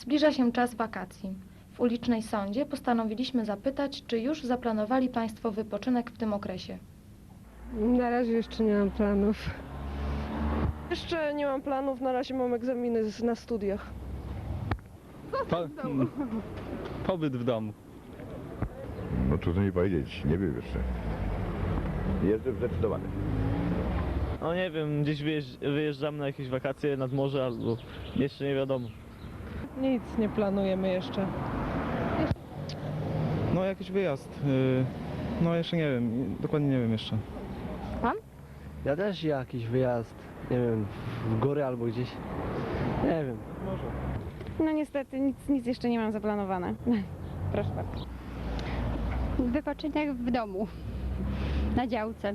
Zbliża się czas wakacji. W ulicznej sądzie postanowiliśmy zapytać, czy już zaplanowali Państwo wypoczynek w tym okresie. Na razie jeszcze nie mam planów. Jeszcze nie mam planów, na razie mam egzaminy z- na studiach. Po, pobyt w domu. No trudno mi powiedzieć, nie wiem jeszcze. Jestem zdecydowany. No nie wiem, gdzieś wyjeżdż, wyjeżdżamy na jakieś wakacje nad morze albo jeszcze nie wiadomo. Nic nie planujemy jeszcze. No jakiś wyjazd. y, No jeszcze nie wiem, dokładnie nie wiem jeszcze. Ja też jakiś wyjazd, nie wiem, w góry albo gdzieś. Nie wiem. No niestety nic, nic jeszcze nie mam zaplanowane. Proszę bardzo. Wypoczynek w domu, na działce.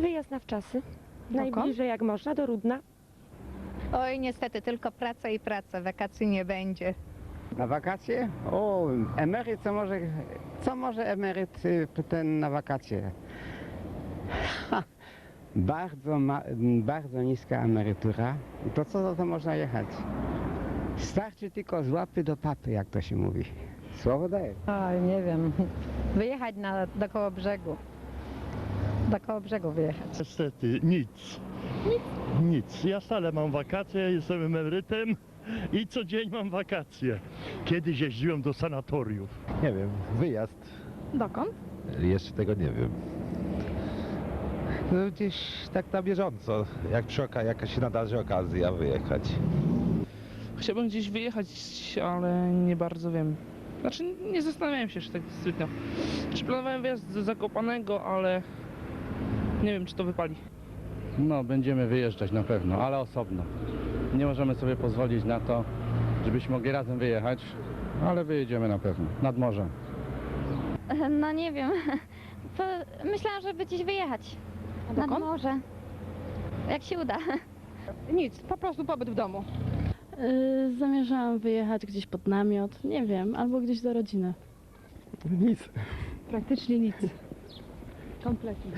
Wyjazd na wczasy. Najbliżej jak można, do Rudna. Oj, niestety tylko praca i praca, wakacji nie będzie. Na wakacje? O, emeryt, co może, co może emeryt y, ten na wakacje? Ha, bardzo, ma, bardzo niska emerytura. To co za to można jechać? Starczy tylko z łapy do papy, jak to się mówi. Słowo daję. Oj, nie wiem. Wyjechać na, do koło brzegu. Do koło brzegu wyjechać. Niestety nic. Nic? Nic. Ja stale mam wakacje, jestem emerytem i co dzień mam wakacje. Kiedyś jeździłem do sanatoriów. Nie wiem, wyjazd. Dokąd? Jeszcze tego nie wiem. No gdzieś tak na bieżąco. Jak przy oka- jakaś się nadarzy okazja wyjechać. Chciałbym gdzieś wyjechać, ale nie bardzo wiem. Znaczy nie zastanawiałem się jeszcze tak zbytnio. Czy planowałem wyjazd do Zakopanego, ale nie wiem czy to wypali. No, będziemy wyjeżdżać na pewno, ale osobno. Nie możemy sobie pozwolić na to, żebyśmy mogli razem wyjechać, ale wyjedziemy na pewno, nad morze. No nie wiem. To myślałam, żeby gdzieś wyjechać. A Nad dokąd? morze. Jak się uda. Nic, po prostu pobyt w domu. zamierzałam wyjechać gdzieś pod namiot, nie wiem, albo gdzieś do rodziny. Nic. Praktycznie nic. Kompletnie.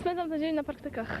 Spędzam ten dzień na praktykach.